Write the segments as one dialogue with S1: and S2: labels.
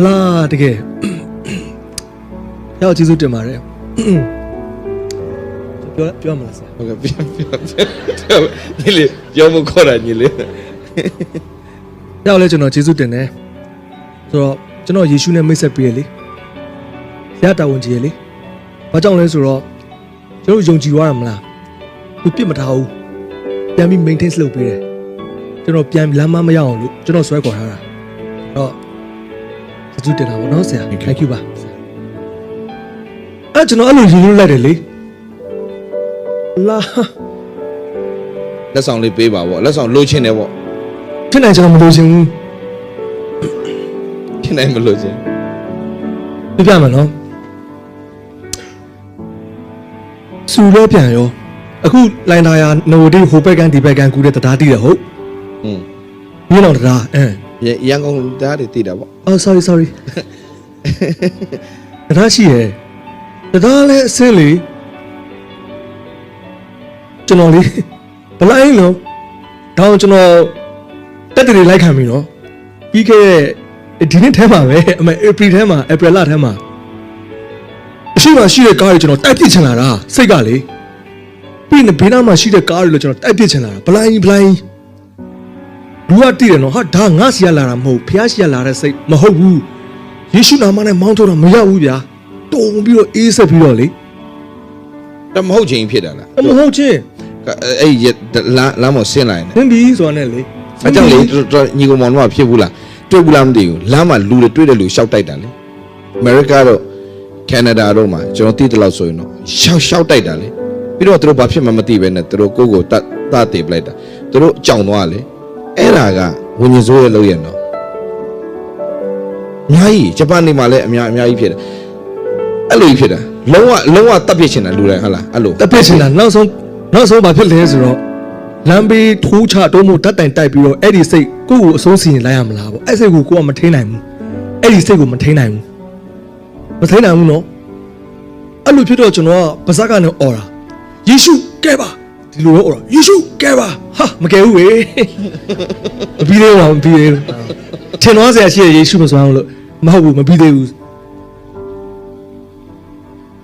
S1: အလားတကယ်ရောက်ကျေးဇူးတင်ပါတယ်ပြောပြောမလားဆရာ
S2: ဟုတ်ကဲ့ပြောပြောပြောညီလေးပြောမခေါ်တာညီလေး
S1: ရောက်လဲကျွန်တော်ကျေးဇူးတင်တယ်ဆိုတော့ကျွန်တော်ယေရှုနဲ့မိတ်ဆက်ပေးရလေဆရာတာဝန်ကြီးရလေဘာကြောင့်လဲဆိုတော့ကျွန်တော်ယုံကြည်သွားရမလားသူပြစ်မထားဘူးပြန်ပြီး maintain လုပ်ပေးတယ်ကျွန်တော်ပြန်လမ်းမမရအောင်လို့ကျွန်တော်ဆွဲခေါ်ထားတာအဲ့တော့ ကျေးဇူးတင်တာပေါ့နော်ဆရာ thank you ပါအဲ့ကျွန်တော်အဲ့လိုယူလို့လိုက်တယ်လေလာ
S2: လက်ဆောင်လေးပေးပါဗောလက်ဆောင်လိုချင်တယ်ဗော
S1: ဖြစ်နိုင်ကျွန်တော်မလို့ချင်ဘူး
S2: ဖြစ်နိုင်မလို့ချင်
S1: ပြပြမယ်နော်စူလဲပြန်ရောအခုလိုင်တာယာနိုဒီဟိုဘက်ကန်ဒီဘက်ကန်ကူတဲ့တရားတည်တယ်ဟုတ်
S2: อืม
S1: မြင်းအောင်တရားအင်း
S2: ရရန်ကုန်သားတွေတည်တာဗော
S1: အော် sorry sorry တရားရှိရယ်တရားလဲအစင်းလေကျွန်တော်လေဘလိုင်းလုံးဒါအောင်ကျွန်တော်တက်တရီလိုက်ခံပြီနော်ပြီးခဲ့တဲ့ဒီနှစ်ထဲမှာပဲအမေ April ထဲမှာ April လထဲမှာအရှိမရှိတဲ့ကားတွေကျွန်တော်တိုက်ပစ်ချင်လာတာစိတ်ကလေပြီးရင်ဘေးနားမှာရှိတဲ့ကားတွေလည်းကျွန်တော်တိုက်ပစ်ချင်လာတာဘလိုင်းဘလိုင်း လူကတည်တယ်နော်ဟာဒါငါစီရလာတာမဟုတ်ဖះစီရလာတဲ့စိတ်မဟုတ်ဘူးယေရှုနာမနဲ့မောင်းထုတ်တာမရဘူးဗျာတုံပြီးတော့အေးဆက်ပြီးတော့လေ
S2: တမဟုတ်ချင်းဖြစ်တာလား
S1: အမဟုတ်ချင်း
S2: အဲ့ရလမ်းလမ်းမဆင်းလာရင်
S1: သင်ပြီးဆိုတာနဲ့လေ
S2: အကြောင်းလေညီကောင်မောင်တို့ကဖြစ်ဘူးလားတွေ့ဘူးလားမသိဘူးလမ်းမှာလူတွေတွေ့တဲ့လူရှောက်တိုက်တာလေအမေရိကတော့ကနေဒါတို့မှာကျွန်တော်သိတယ်လို့ဆိုရင်တော့ရှောက်ရှောက်တိုက်တာလေပြီးတော့သူတို့ဘာဖြစ်မှမသိပဲနဲ့သူတို့ကိုယ့်ကိုတတ်တတ်တေပလိုက်တာသူတို့ကြောင်သွားလေ အဲ့ဒါကဝิญဉ်စိုးရဲ့လုပ်ရနော်အများကြီးဂျပန်နေမှာလည်းအများအများကြီးဖြစ်တယ်အဲ့လိုကြီးဖြစ်တာလုံးဝလုံးဝတတ်ပြစ်ချင်တာလူတိုင်းဟုတ်လားအဲ့လို
S1: တပစ်ချင်တာနောက်ဆုံးနောက်ဆုံးဘာဖြစ်လဲဆိုတော့လမ်းဘေးထိုးချတိုးမှုတက်တိုင်တိုက်ပြီးတော့အဲ့ဒီစိတ်ကိုယ့်ကိုအစိုးစီရင်လိုက်ရမလားပေါ့အဲ့စိတ်ကိုကိုကမထိန်နိုင်ဘူးအဲ့ဒီစိတ်ကိုမထိန်နိုင်ဘူးမထိန်နိုင်ဘူးနော်အဲ့လိုဖြစ်တော့ကျွန်တော်ကပါဇက်ကနေអော်တာယေရှုကဲပါ ဒီလိုပဲអော်တာယေရှုကဲပါဟာမကဲဘူးဝေမပြီးသေးဘူးလားမပြီးသေးဘူးထင်တော့ဆရာရှိရယေရှုမစွမ်းဘူးလို့မဟုတ်ဘူးမပြီးသေးဘူး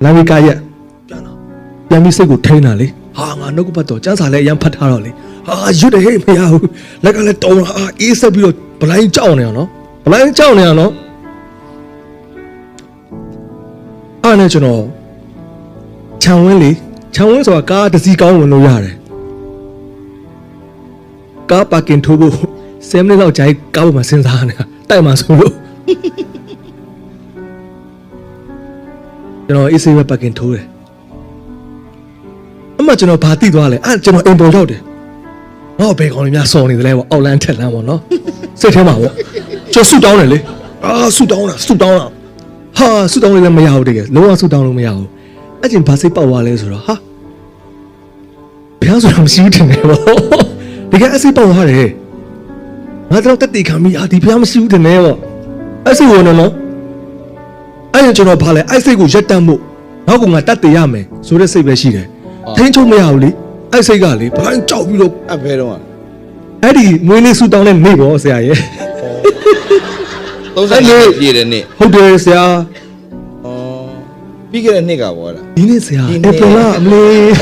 S1: လမ်းဘေးကရက်ပြန်တော့ပြန်ပြီးစိတ်ကိုထိန်းတာလေဟာငါနှုတ်ကပတ်တော်စံစာလည်းအရင်ဖတ်ထားတော့လေဟာရွတ်တယ်ဟဲ့မရဘူးလက်ကလည်းတုံးတာအာအေးဆက်ပြီးတော့ဗလိုင်းကြောက်နေအောင်နော်ဗလိုင်းကြောက်နေအောင်နော်အဲ့နဲ့ကျွန်တော်ခြံဝင်းလေ ခြံဝင်းဆိုတာကားတစ်စီးကောင်းဝင်လို့ရတယ်ကားပါကင်ထိုးဖို့7မိနစ်လောက်ကြာကြီးကားပေါ်မှာစဉ်းစားနေတာတိုက်မှာဆိုလို့ကျွန်တော်အေးဆေးပဲပါကင်ထိုးတယ်အမှကျွန်တော်ဘာတိသွားလဲအဲ့ကျွန်တော်အိမ်ပေါ်ရောက်တယ်ငါ့ဘယ်ကောင်တွေများစော်နေတယ်လဲပေါ့အောက်လန်းထက်လန်းပေါ့နော်စိတ်ထဲမှာပေါ့ကျွန်တော်ဆူတောင်းတယ်လေအာဆူတောင်းတာဆူတောင်းတာဟာဆူတောင်းလို့လည်းမရဘူးတကယ်လုံးဝဆူတောင်းလို့မရဘူးအဲ့ကျင်ဘာစိတ်ပေါက်သွားလဲဆိုတော့ဟာ ဘယ်ဆိုတာမရှိဘူးတင်တယ်ပေါ့တကယ်အစိတ်ပေါက်သွားတယ်ငါတော့တက်တီခံမိအာဒီဘုရားမရှိဘူးတင်တယ်ပေါ့အဲ့စိတ်ဝင်တော့နော်အဲ့ကျင်ကျွန်တော်ဘာလဲအဲ့စိတ်ကိုရက်တန့်ဖို့နောက်ကငါတက်တည်ရမယ်ဆိုတဲ့စိတ်ပဲရှိတယ်ထိန်းချုပ်မရဘူးလေအဲ့စိတ်ကလေဘာလို့ကြောက်ပြီးတော့
S2: အဖဲတော့
S1: အဲ့ဒီမွေးလေးဆူတောင်းတဲ့နေ့ပေါ့ဆရာရဲ့
S2: 30နှစ်ပြည့်တဲ့နေ့
S1: ဟုတ်တယ်ဆရာ
S2: ဩ ပြီးခဲ့တဲ့နှစ်ကပေါ့အဲ့
S1: ဒါဒီနေ့ဆရာအပလအမလေး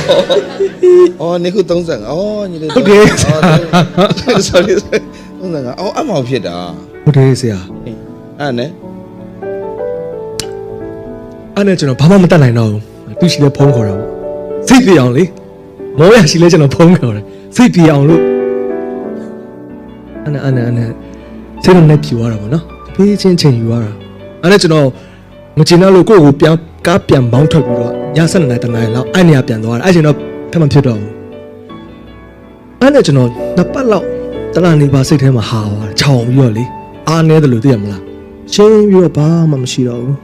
S2: အော်နေခု30အော်ညီလေး
S1: ဟုတ်တယ် အော်
S2: sorry sorry 30အော်အမောင်ဖြစ်တာ
S1: ဟုတ်တယ်ဆရာဟေး
S2: အဲ့ဒါနဲ့
S1: အဲ့နဲ့ကျွန်တော်ဘာမှမတတ်နိုင်တော့ဘူးသူရှိလဲဖုန်းခေါ်တာပေါ့စိတ်ပြေအောင်လေမောရရှိလဲကျွန်တော်ဖုန်းခေါ်တယ်စိတ်ပြေအောင်လို့အဲ့နဲ့အဲ့နဲ့အဲ့နဲ့စိတ်လုံးနဲ့ပြူသွားတာပေါ့နော်တပြေးချင်းချင်းယူသွားတာအဲ့နဲ့ကျွန်တော်မကျင်တော့လို့ကိုယ့်ကိုပြန် ကားပြန်မောင်းထွက်ပြီးတော့ည7နာရီတနာရီလောက်အဲ့နေရာပြန်သွားတာအဲ့ချိန်တော့ထပ်မဖြစ်တော့ဘူးအဲ့နဲ့ကျွန်တော်နှစ်ပတ်လောက်တလားနေပါစိတ်ထဲမှာဟာသွားတယ်ခြောင်ပြီးတော့လေအားနေတယ်လို့သိရမလားရှင်းပြီးတော့ဘာမှမရှိတော့ဘူး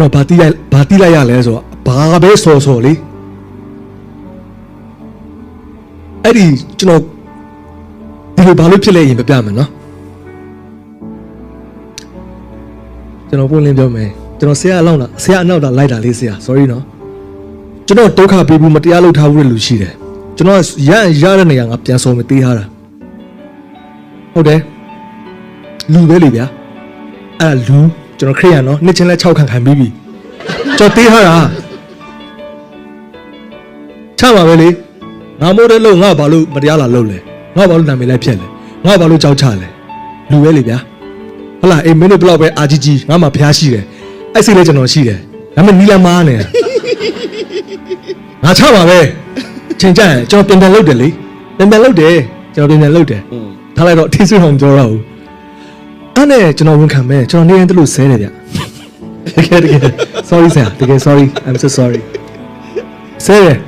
S1: တော့ဘာတိလိုက်ဘာတိလိုက်ရလဲဆိုတော့ဘာပဲစော်စော်လေအဲ့ဒီကျွန်တော်ဒီလိုဘာလို့ဖြစ်လဲရင်ပြပြမယ်နော် ကျွန်တော်ပုံလင်းပြောမယ်ကျွန်တော်ဆရာအလောက်တာဆရာအနောက်တာလိုက်တာလေးဆရာ sorry နော်ကျွန်တော်ဒုက္ခပေးဘူးမတရားလုပ်ထားဘူးတဲ့လူရှိတယ်ကျွန်တော်ရရရတဲ့နေရာငါပြန်ဆုံးမသေးထားတာဟုတ်တယ်လူပဲလေဗျာအဲ့ဒါလူကျွန်တော်ခရိယန်နော်နှစ်ချင်းလဲ6ခံခံပြီးပြီကျွန်တော်တေးထားတာချပါပဲလေငါမိုးတဲ့လို့ငါဘာလို့မတရားလာလုပ်လဲငါဘာလို့နာမည်လဲဖြက်လဲငါဘာလို့ကြောက်ချလဲလူပဲလေဗျာ ဟုတ်လားအေးမင်းတို့ဘလောက်ပဲအာကြီးကြီးငါမှဖျားရှိတယ်အဲ့စိတ်လဲကျွန်တော်ရှိတယ်ဒါပေမဲ့နီလာမားနေငါချပါပဲချိန်ကြရင်ကျွန်တော်ပြင်ပြန်လုပ်တယ်လေပြင်ပြန်လုပ်တယ်ကျွန်တော်ပြင်ပြန်လုပ်တယ်
S2: อืม
S1: ထားလိုက်တော့ထိစွအောင်ပြောတော့ဘူးအဲ့နဲ့ကျွန်တော်ဝန်ခံမယ်ကျွန်တော်နေရင်တလို့ဆဲတယ်ဗျတကယ်တကယ် sorry ဆရာတကယ် sorry i'm so sorry ဆဲတယ်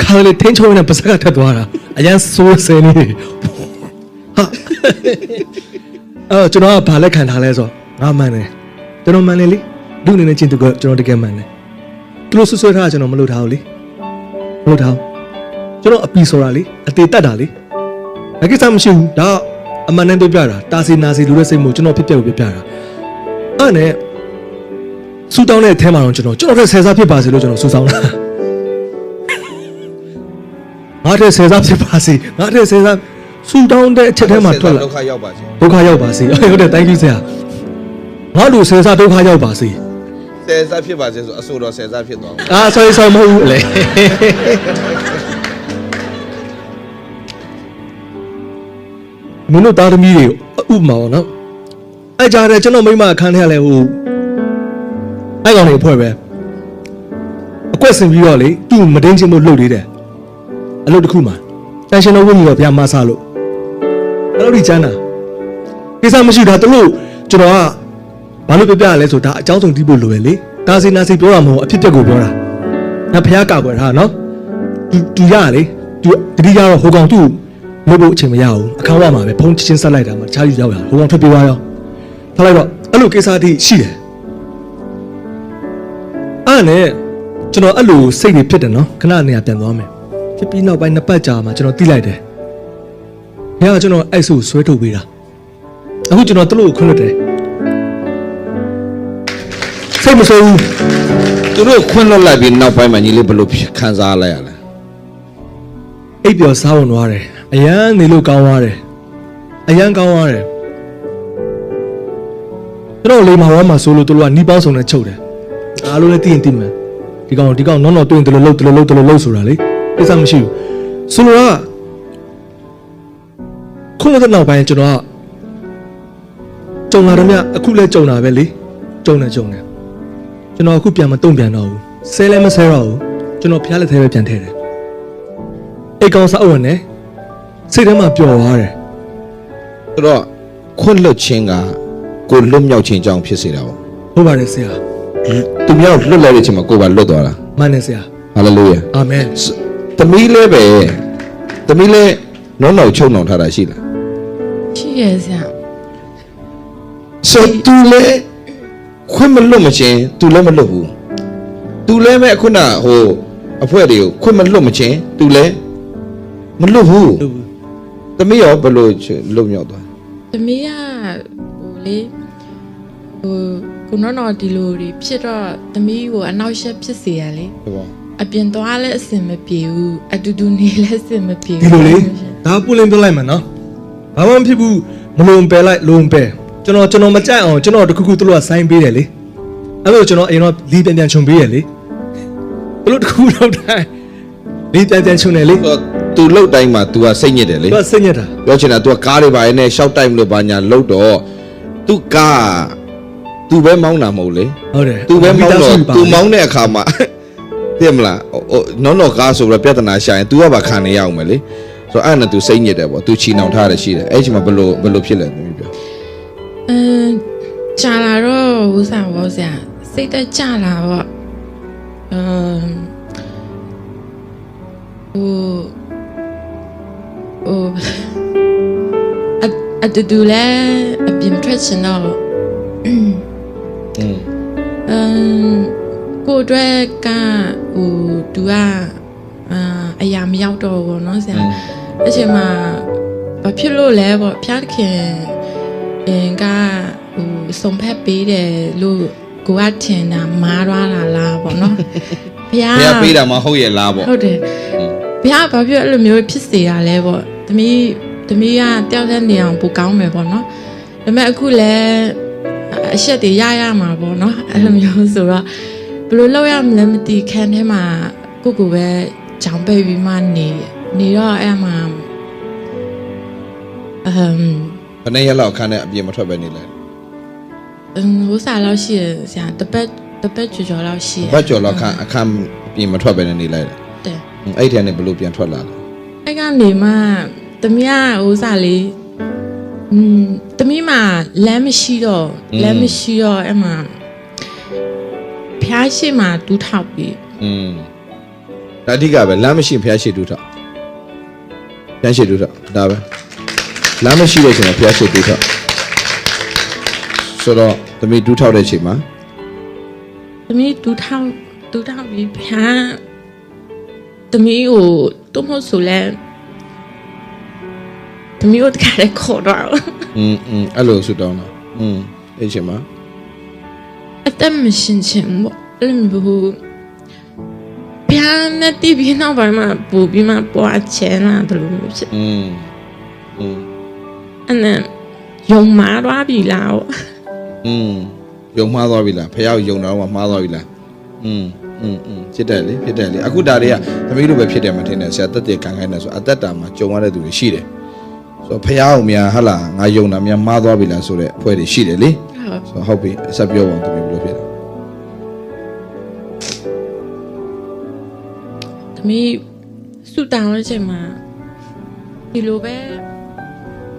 S1: ခါလေတင်းချုံနဲ့ပါစကထက်သွားတာအရန်ဆိုးဆဲနေတယ်ဟာ အဲ့ကျွန်တော်ကဘာလက်ခံထားလဲဆိုတော့ငါမှန်တယ်ကျွန်တော်မှန်တယ်လေလူအနေနဲ့ကျင့်သူကကျွန်တော်တကယ်မှန်တယ်သူလို့ဆွဆွဲထားတာကျွန်တော်မလုပ်ထားဘူးလေမလုပ်ထားဘူးကျွန်တော်အပီဆိုတာလေအသေးတက်တာလေ။အကိစ္စမရှိဘူး။ဒါအမှန်တမ်းပြောပြတာ။တာစီနာစီလူတဲ့စိတ်မို့ကျွန်တော်ဖြစ်ပြကိုပြောပြတာ။အဲ့နဲ့စူတောင်းတဲ့အထဲမှာတော့ကျွန်တော်ကျွန်တော်တဲ့ဆယ်စားဖြစ်ပါစေလို့ကျွန်တော်စူဆောင်းတာ။ငါတဲ့ဆယ်စားဖြစ်ပါစေ။ငါတဲ့ဆယ်စား စူတောင်းတဲ့အချက်ထဲမှာထွက်လာ
S2: ဒုက္ခရောက်ပါစေ
S1: ဒုက္ခရောက်ပါစေ။ဟုတ်တယ် thank you ဆရာ။ငါလူဆယ်စားဒုက္ခရောက်ပါစေ
S2: ဆယ်စားဖြစ်ပါစေဆိုအဆိုတော်ဆယ်စားဖြစ်သွားအောင်။
S1: အာ sorry sorry မဟုတ်ဘူးလေ။မင်းတို့သားသမီးတွေဥပမာပေါ့နော်။အဲ့ကြားတယ်ကျွန်တော်မိမအခန်းထဲကလည်းဟိုအဲ့ကောင်တွေအဖွဲ့ပဲအကွက်ဆင်ပြီးတော့လေသူ့မတင်းချင်းလို့လှုပ်သေးတယ်အလုပ်တစ်ခုမှာတန်ရှင်တော်ဝင်းကြီးတော့ဗျာမဆလို့ အဲ့လိုဒီချမ်းတာကိစ္စမရှိတာသူတို့ကျွန်တော်ကဘာလို့ပြပြရလဲဆိုဒါအကြောင်းစုံတီးဖို့လိုရလေဒါစီနာစီပြောတာမဟုတ်အဖြစ်ပြက်ကိုပြောတာငါဖះကောက်ွယ်ထားနော်သူသူရလေသူတတိယတော့ဟိုကောင်သူ့လို့ဖို့အချိန်မရဘူးအခန်းဝမှာပဲဖုန်းချင်းဆက်လိုက်တာမှတခြားယူရောက်ရဟိုကောင်ထွက်ပြေးသွားရောထားလိုက်တော့အဲ့လိုကိစ္စအထိရှိတယ်အဲ့နဲ့ကျွန်တော်အဲ့လိုစိတ်တွေဖြစ်တယ်နော်ခဏနေရာပြန်သွားမယ်ဖြစ်ပြီးနောက်ပိုင်းနှစ်ပတ်ကြာမှကျွန်တော်တိလိုက်တယ် ဘုရားကကျွန်တော်အဲ့ဆိုဆွဲထုတ်ပေးတာအခုကျွန်တော်သူ့လို့ခွင့်လွတ်တယ်စိတ်မဆိုးဘူး
S2: သူတို့ခွင့်လွတ်လိုက်ပြီးနောက်ပိုင်းမှာညီလေးဘယ်လိုခံစားလိုက်ရလဲ
S1: အိပ်ပျော်စားဝင်သွားတယ်အရန်နေလို့ကောင်းသွားတယ်အရန်ကောင်းသွားတယ်ကျွန်တော်လေမာဝါမှာဆိုလို့သူတို့ကနီးပေါင်းစုံနဲ့ချုပ်တယ်အားလုံးလည်းသိရင်သိမယ်ဒီကောင်ဒီကောင်နော်နော်တွင်တယ်လို့လို့တယ်လို့လို့တယ်လို့လို့ဆိုတာလေကိစ္စမရှိဘူးဆိုတော့ ခုနကနောက်ပိုင်းကျွန်တော်ကကြုံလာတယ်မြအခုလည်းကြုံတာပဲလေကြုံနေကြုံနေကျွန်တော်အခုပြန်မတုံ့ပြန်တော့ဘူးဆဲလည်းမဆဲတော့ဘူးကျွန်တော်ဖျားလက်သေးပဲပြန်ထည့်တယ်အိတ်ကောင်းစားဝင်နေစိတ်ထဲမှာပျော်သွားတယ်
S2: ဆိုတော့ခွင့်လွတ်ခြင်းကကိုလွတ်မြောက်ခြင်းကြောင့်ဖြစ်စေတာပေါ့
S1: ဟုတ်ပါတယ်ဆရာ
S2: သူများကိုလွတ်လိုက်တဲ့အချိန်မှာကိုယ်ပါလွတ်သွားတာ
S1: မှန်တယ်ဆရာ
S2: ဟာလေလုယာ
S1: အာမင်
S2: သမီးလေးပဲသမီးလေးနောနောက်ချုံနှောင်ထားတာရှိလား
S3: ရှိရဆရာ
S2: ဆိုသူလေခွင့်မလွတ်မချင်းသူလည်းမလွတ်ဘူးသူလည်းပဲခုနဟိုအဖွဲ့တွေကိုခွင့်မလွတ်မချင်းသူလည်းမလွတ်ဘူး
S1: လို့
S2: သမီးရောဘယ်လိုလွတ်မြောက်သွား
S3: သမီးကဟိုလေဟိုကိုနော်နော်ဒီလိုတွေဖြစ်တော့သမီးကိုအနောက်ရှက်ဖြစ်စေရလေ
S2: ဟုတ်ပါ
S3: အပြင်သွားလဲအဆင်မပြေဘူးအတူတူနေလဲအဆင်မပြေ
S1: ဒီလိုလေဒါပူလင်းပြောလိုက်မှာနော် ဘာမှမဖြစ်ဘူးမလုံပယ်လိုက်လုံပယ်ကျွန်တော်ကျွန်တော်မကြိုက်အောင်ကျွန်တော်တခုခုသူတို့ကဆိုင်းပေးတယ်လေအဲ့လိုကျွန်တော်အရင်တော့လီပြန်ပြန်ခြုံပေးရလေသူတို့တခုလောက်တိုင်းလီပြန်ပြန်ခြုံတယ်လေ
S2: ဆိုတော့သူလှုပ်တိုင်းမှာ तू ကစိတ်ညစ်တယ်လေ
S1: သူကစိတ်ညစ်တာ
S2: ပြောချင်တာ तू ကကားတွေပါနဲ့ရှောက်တိုက်မလို့ဘာညာလှုပ်တော့ तू ကား तू ပဲမောင်းတာမဟုတ်လေ
S1: ဟုတ်တယ်
S2: तू ပဲမောင်းတော့ तू မော
S1: င်း
S2: င်းတဲ့အခါမှာ သိမလားဟိုနော်နော်ကားဆိုပြီးပြဿနာရှာရင် तू ကပါခံနေရအောင်မယ်လေ ဆိုတော့အဲ့ဒါနဲ့ तू စိတ်ညစ်တယ်ပေါ့ तू ချီနှောင်ထားတယ်ရှိတယ်အဲ့ဒီမှာဘယ်လိုဘယ်လိုဖြစ်လဲသမီးပြော
S3: အမ်ကြာလာတော့ဟိုစားဘောဆရာစိတ်တက်ကြလာပေါ့အမ်ဟိုဟိုအအတူတူလဲအပြင်ထွက်ချင်တော့
S2: อืม
S3: အမ်ကိုအတွက်ကဟိုသူကအာအရာမရောက်တော့ဘူးเนาะဆရာ အချိန်မှာဘာဖြစ်လို့လဲပေါ့ဖျားခင်အင်ကဟိုစုံဖက်ပေးတယ်လို့ကိုကထင်တာမားသွားတာလားပေါ့နော်
S2: ဖျားဖျားပေးတာမဟုတ်ရဲ့လားပေါ့
S3: ဟုတ်တယ်ဖျားဘာဖြစ်အဲ့လိုမျိုးဖြစ်စေတာလဲပေါ့သမီးသမီးကတယောက်တည်းနေအောင်ပူကောင်းမယ်ပေါ့နော်ဒါပေမဲ့အခုလဲအရှက်တွေရရမှာပေါ့နော်အဲ့လိုမျိုးဆိုတော့ဘယ်လိုလုပ်ရမလဲမသိခန်းထဲမှာကိုကိုပဲကြောင်ပိတ်ပြီးမှနေတယ် နေတော့အဲ့မှာအမ်
S2: ဘယ်နှစ်ရက်လောက်အခန်းထဲအပြင်မထွက်ပဲနေလဲ
S3: 嗯，ဟိုစားလောက်ရှိရဆရာတပတ်တပတ်ကျော်ကျော်လောက်ရှိရ
S2: ဘတ်ကျော်လောက်အခန်းအခန်းအပြင်မထွက်ပဲနေလိုက်တယ်
S3: တဲ့
S2: ဟွန်းအဲ့ဒီထဲနဲ့ဘယ်လိုပြန်ထွက်လာလဲ
S3: အဲ့ကနေမှတမီးကဟိုစားလေးอืมတမီးမှာလမ်းမရှိတော့လမ်းမရှိတော့အဲ့မှာဖျားရှိမှာတူးထောက်ပြီး
S2: อืมဒါအဓိကပဲလမ်းမရှိရင်ဖျားရှိတူထောက် ဖျားရှိတူထောက်ဒါပဲလမ်းမရှိတဲ့အချိန်မှာဖျားရှိတူထောက်ဆိုတော့သမီးတူထောက်တဲ့အချိန်မှာ
S3: တမီးတူးထောက်တူးထောက်ပြီးဖျားတမီးကိုတူမဟုတ်ဆိုလဲတမီးကိုတခါတည်းခေါ်တော့
S2: อืมอืมအဲ့လိုဆူတောင်းတာอืมအဲ့ဒီအချိန်မှာ
S3: အသက်မရှင်ချင်ဘူးပေါ့အဲ့လိုမျိုး ဗျာနဲ့တီးပြီးနောက်ပိုင်းမှာပူပြီးမှပွားချဲလာတယ်လို့မျိုးဖြစ်
S2: อืมอืม
S3: အဲ့နဲ့ယုံမာသွားပြီလားပေါ့
S2: อืมယုံမှားသွားပြီလားဖះကိုယုံတော့မှမှားသွားပြီလားอืมอืมอืมဖြစ်တယ်လေဖြစ်တယ်လေအခုဒါတွေကသမီးတို့ပဲဖြစ်တယ်မထင်နဲ့ဆရာတက်တဲ့ခံခိုင်းနေဆိုအသက်တာမှာကြုံရတဲ့သူတွေရှိတယ်ဆိုတော့ဖះကိုများဟာလာငါယုံတာများမှားသွားပြီလားဆိုတဲ့အဖွဲ့တွေရှိတယ်လေ
S3: ဟုတ်
S2: ဆိုတော့ဟုတ်ပြီအဆက်ပြောပါဦးသမီးဘယ်လိုဖြစ်လဲ
S3: သမီးစုတောင်းတဲ့အချိန်မှာဒီလိုပဲ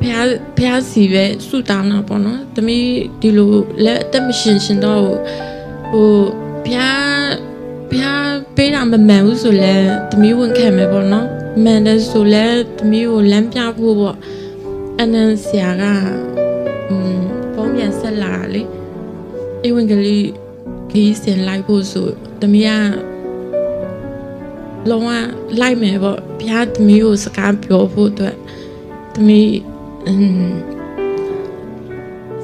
S3: ဖះဖះစီပဲစုတောင်းတာပေါ့နော်သမီးဒီလိုလက်အသက်မရှင်ရှင်တော့ဟိုဖះဖះပေးတာမမှန်ဘူးဆိုလဲသမီးဝင်ခံမယ်ပေါ့နော်မှန်တယ်ဆိုလဲသမီးကိုလမ်းပြဖို့ပေါ့အနန်ဆရာကอืมဖုန်းပြန်ဆက်လာတာလေအေဝင်ကလေးခီးစင်လိုက်ဖို့ဆိုသမီးက လုံးဝလိုက်မယ်ပေါ့ဘုရားသမီးကိုစကားပြောဖို့အတွက်သမီးအင်း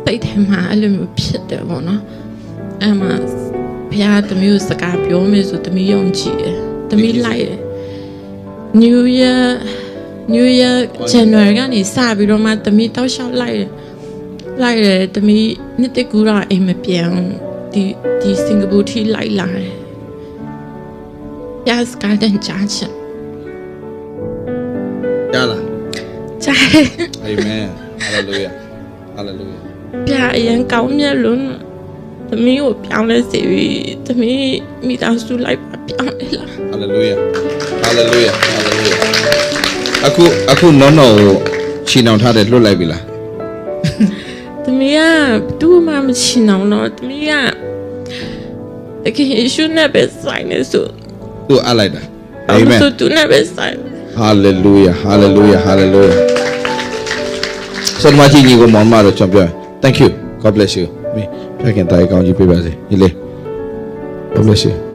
S3: စိတ်ထဲမှာအဲ့လိုမျိုးဖြစ်တယ်ပေါ့နော်အဲ့မှာဘုရားသမီးကိုစကားပြောမယ်ဆိုသမီးယုံကြည်တယ်သမီးလိုက်တယ် New Year New Year January ကနေစပြီးတော့မှသမီးတောက်လျှောက်လိုက်တယ်လိုက်တယ်သမီးနှစ်တကူတော့အိမ်မပြန်ဘူးဒီဒီစင်ကာပူထိလိုက်လာတယ် Yes Garden ကြားချင်
S2: ကြားလား
S3: ကြားတယ်
S2: အာမင်ဟာလေလုယာဟာလေလုယာ
S3: ပြအရင်ကောင်းမြတ်လို့သမီးကိုပြောင်းလဲစေပြီးသမီးမိသားစုလိုက်ပါပြောင်းလဲလာ
S2: ဟာလေလုယာဟာလေလုယာဟာလေလုယာအခုအခုနော်နော်ကိုချီနှောင်ထားတယ်လွတ်လိုက်ပြီလား
S3: သမီးကတူမှမချင်အောင်တော့သမီးကတကယ်ယေရှုနဲ့ပဲဆိုင်နေဆို
S2: သူ့အပ်လိုက်တာ
S3: အာ
S2: အာ
S3: မ
S2: မင်
S3: ဆိုသူနဲ့ပဲဆိုင်
S2: Hallelujah, hallelujah, hallelujah. ဆက်မကြီးညီကိုမောင်မတော့ကျွန်တော်ပြော Thank you. God bless you. မင်းဖခင်တိုင်ကောင်းကြီးပေးပါစေ။ညီလေး God bless you.